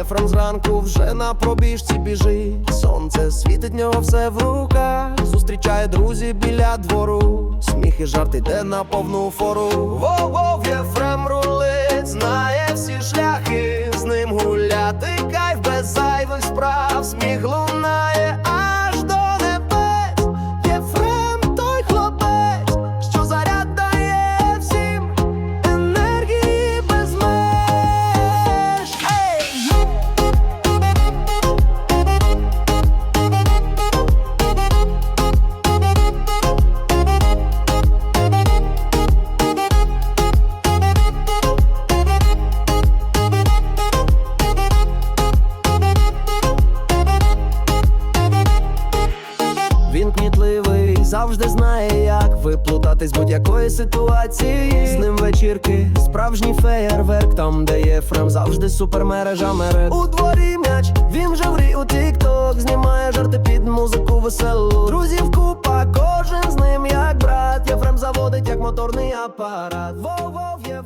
Єфрем зранку вже на пробіжці біжить. Сонце світить нього все в руках. Зустрічає друзів біля двору. Сміх і жарт іде на повну фору. Воу-воу, Єфрем рулить, знає всі шляхи. З ним гуляти Він кмітливий, завжди знає, як виплутатись з будь-якої ситуації. З ним вечірки, справжній феєрверк, там, де є фрем, завжди супермережа мереж. У дворі м'яч, він вже врій у тік-ток, знімає жарти під музику веселу. Друзів купа, кожен з ним як брат. Єфрем заводить, як моторний апарат. Вов-вов, рулить.